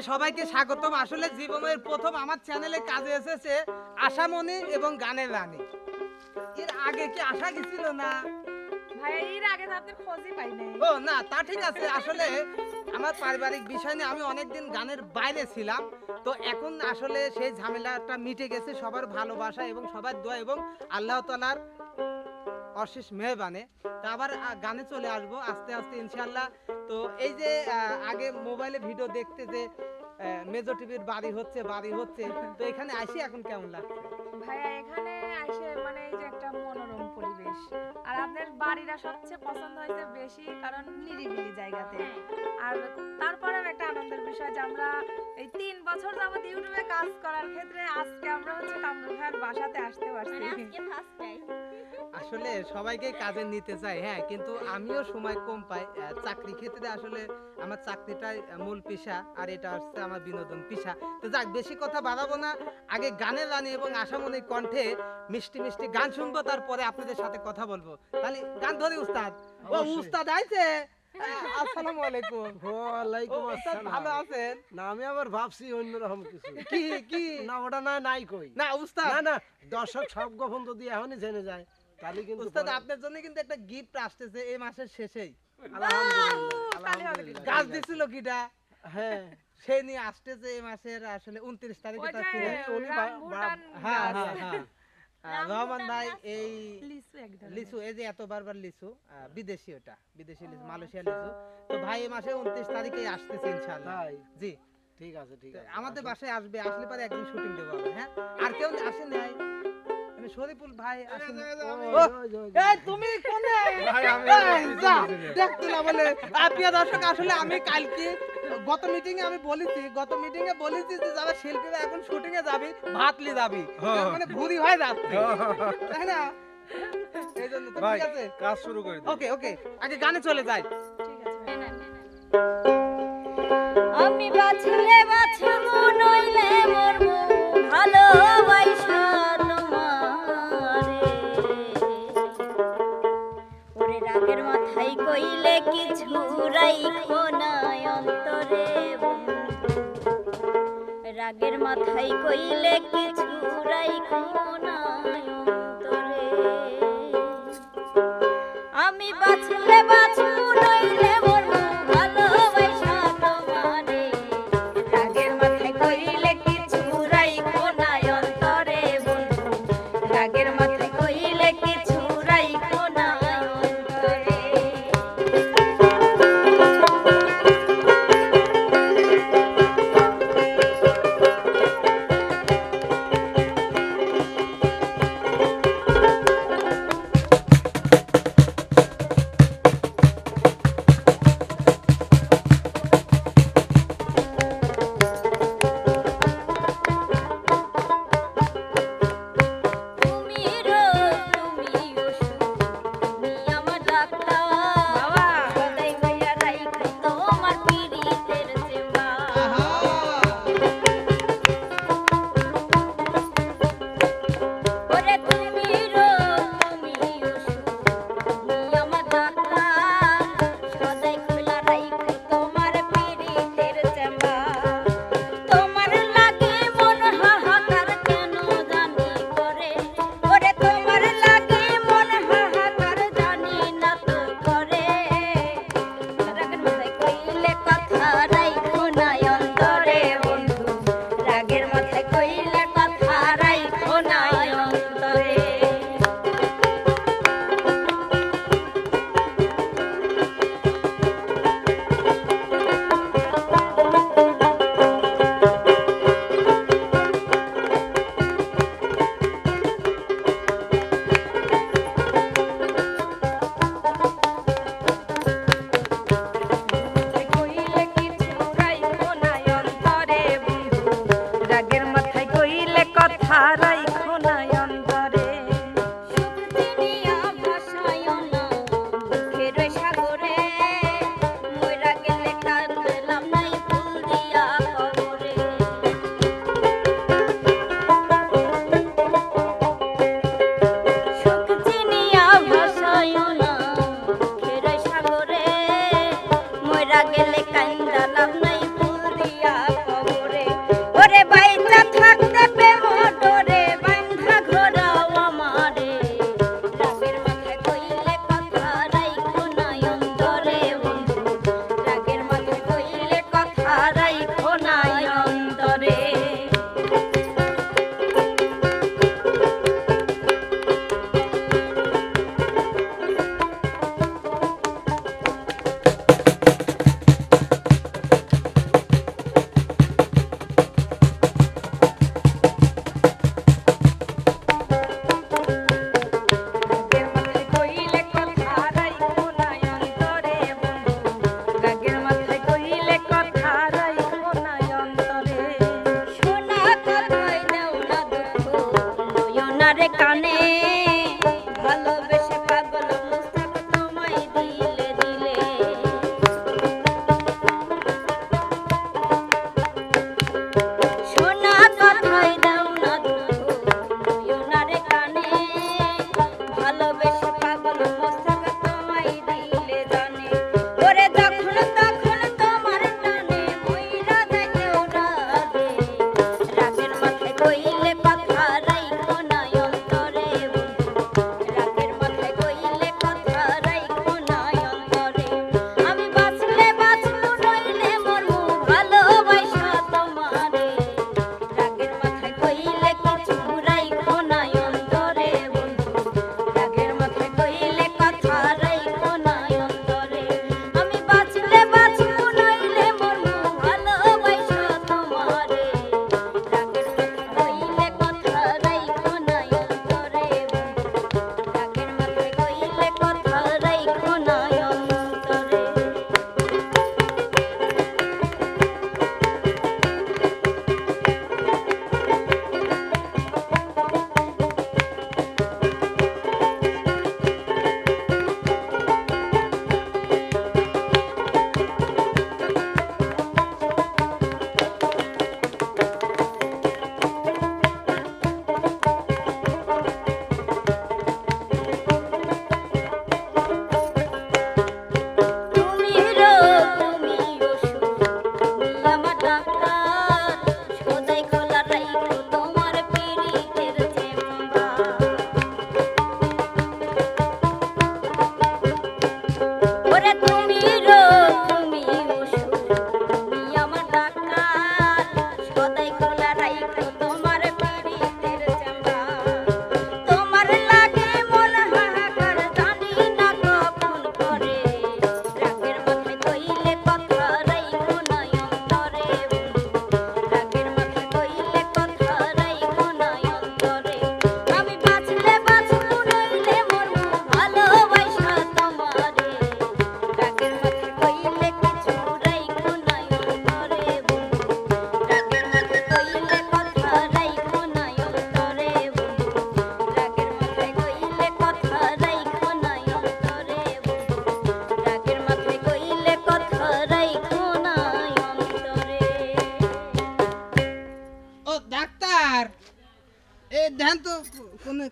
পদ্মায় সবাইকে স্বাগতম। আসলে জীবনের প্রথম আমার চ্যানেলে কাজে এসেছে আশামণি এবং গানের রানী। এর আগে কি আশা গেছিল না? ভাই এর আগে তো আপনার খোঁজই পাই নাই। ও না তা ঠিক আছে। আসলে আমার পারিবারিক বিষয় নিয়ে আমি অনেকদিন গানের বাইরে ছিলাম। তো এখন আসলে সেই ঝামেলাটা মিটে গেছে সবার ভালোবাসা এবং সবার দোয়া এবং আল্লাহ তালার অশেষ মেহবানে তো আবার গানে চলে আসব আস্তে আস্তে ইনশাল্লাহ তো এই যে আগে মোবাইলে ভিডিও দেখতে যে মেজর টিভির বাড়ি হচ্ছে বাড়ি হচ্ছে। তো এখানে আসি এখন কেমন লাগছে? ভাইয়া এখানে এসে মানে এই যে একটা মনোরম পরিবেশ। আর আপনার বাড়িটা সবচেয়ে পছন্দ হয়েছে বেশি কারণ নিরিবিলি জায়গাতে। আর তারপরেও একটা আনন্দের বিষয় যে আমরা এই তিন বছর যাবত ইউটিউবে কাজ করার ক্ষেত্রে আজকে আমরা হচ্ছে কামরুল ভাইয়ের বাসাতে আসতে পারছি। আসলে সবাইকে কাজে নিতে চাই হ্যাঁ কিন্তু আমিও সময় কম পাই। চাকরি ক্ষেত্রে আসলে আমার চাকরিটাই মূল পেশা আর এটা হচ্ছে আমার বিনোদন পেশা। তো যাক বেশি কথা বাড়াবো না। আগে গানের রানী এবং আশামনির কণ্ঠে মিষ্টি মিষ্টি গান শুনব তারপরে আপনাদের সাথে কথা বলব। তাহলে গান ধরি উস্তাদ। ও উস্তাদ আইছে। আসসালামু আলাইকুম। ওয়ালাইকুম আসসালাম। ভালো আছেন? না আমি আবার ভাবছি অন্যরকম কিছু। কি কি? না ওটা না নাই কই। না উস্তাদ। না না দর্শক সব গোপন যদি এখনই জেনে যায়। তাহলে কিন্তু উস্তাদ আপনার জন্য কিন্তু একটা গিফট আসতেছে এই মাসের শেষেই। আলহামদুলিল্লাহ গাছ দিছিল কিটা? হ্যাঁ। সে নিয়ে আসতেছে এই মাসের আসলে উনত্রিশ তারিখে তার ফিরে উনি হ্যাঁ হ্যাঁ হ্যাঁ। রহমান ভাই এই লিচু এই যে এত বারবার লিচু বিদেশি ওটা বিদেশি লিচু মালয়েশিয়ার লিচু। তো ভাই এই মাসে উনত্রিশ তারিখে আসতেছে ইনশাআল্লাহ। জি। ঠিক আছে ঠিক আছে। আমাদের বাসায় আসবে আসলে পরে একদিন শুটিং দেবো হ্যাঁ? আর কেউ আসে নাই। আমি শরীফুল ভাই আসেন। ওই, ও, ওই, ওই, ওই, এই তুমি কোনে? ভাই, আমি এই, যা, দেখতে না বলে প্রিয় দর্শক আসলে আমি কালকে গত মিটিং এ আমি বলেছি গত মিটিং এ বলেছি যে যারা শিল্পীরা এখন শুটিং এ যাবি ভাতলি যাবি। হ্যাঁ। মানে ভুরি হয়ে যাচ্ছে তাই না? এই জন্য ঠিক আছে। কাজ শুরু করে ওকে ওকে আগে গানে চলে যাই। ঠিক আছে আমি বাছলে বাছব নইলে মরবো রাইখো না অন্তরে। রাগের মাথায় কইলে কিছু রাইখো না অন্তরে আমি বাঁচলে বাঁচব দুঃখের সাগরে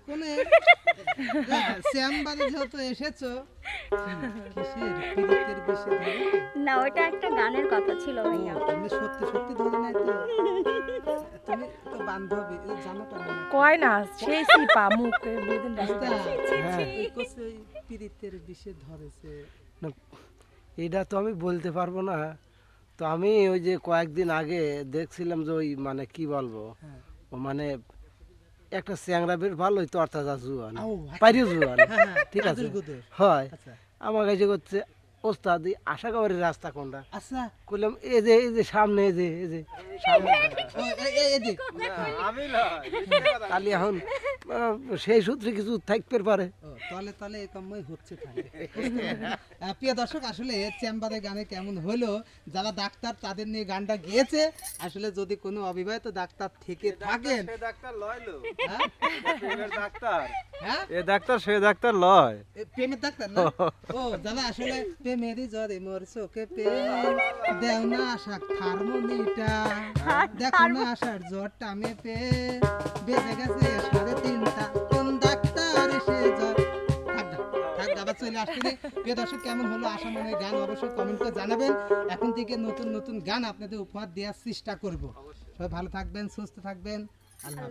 কোনে এসেছ কিসের পীড়িতের বিষে না ওটা একটা গানের কথা ছিল ভাইয়া। তুমি সত্যি সত্যি ধরে নাই তো? তুমি তো বান্ধবী জানো তো কয় না সেই সিপা মুখ বেদিন বুঝতা? হ্যাঁ পীড়িতের বিষে ধরেছে। এটা তো আমি বলতে পারব না। তো আমি ওই যে কয়েকদিন আগে দেখছিলাম যে ওই মানে কি বলব? হ্যাঁ। ও মানে একটা চ্যাংরা বেশ ভালোই অর্থাৎ জুয়ান পাইরে জুয়ান হ্যাঁ, হ্যাঁ, ঠিক আছে? হয়। আচ্ছা। আমার কাছে করছে ওস্তাদ আশা করি রাস্তা কোনটা? আচ্ছা। করলাম এই যে এই যে সামনে এই যে এই যে তাহলে এখন সেই সূত্রে কিছু থাকতে পারে ও, তলে তলে এই কামই হচ্ছে প্রিয় দর্শক আসলে চেম্বারে গানে কেমন হলো? যারা ডাক্তার তাদের নিয়ে গানটা গেয়েছে। আসলে যদি কোনো অবিবাহিত ডাক্তার থেকে থাকেন ডাক্তার লয় লো হ্যাঁ? ডাক্তার। হ্যাঁ? এ ডাক্তার সে ডাক্তার লয়। প্রেমের ডাক্তার না? ও যারা আসলে প্রেমেরই জ্বরে মোর চোখে প্রেম দেও না আশা থার্মোমিটার। দেখো না আসার জ্বরটা আমি পে বেজে গেছে সাড়ে তিনটা। কোন ডাক্তার এসে জ্বর থাক না, থাক না, আবার চলে আসছে প্রিয় দর্শক কেমন হলো আশা মনে গান? অবশ্যই কমেন্ট করে জানাবেন। এখন থেকে নতুন নতুন গান আপনাদের উপহার দেওয়ার চেষ্টা করব। সবাই ভালো থাকবেন সুস্থ থাকবেন। আল্লাহ।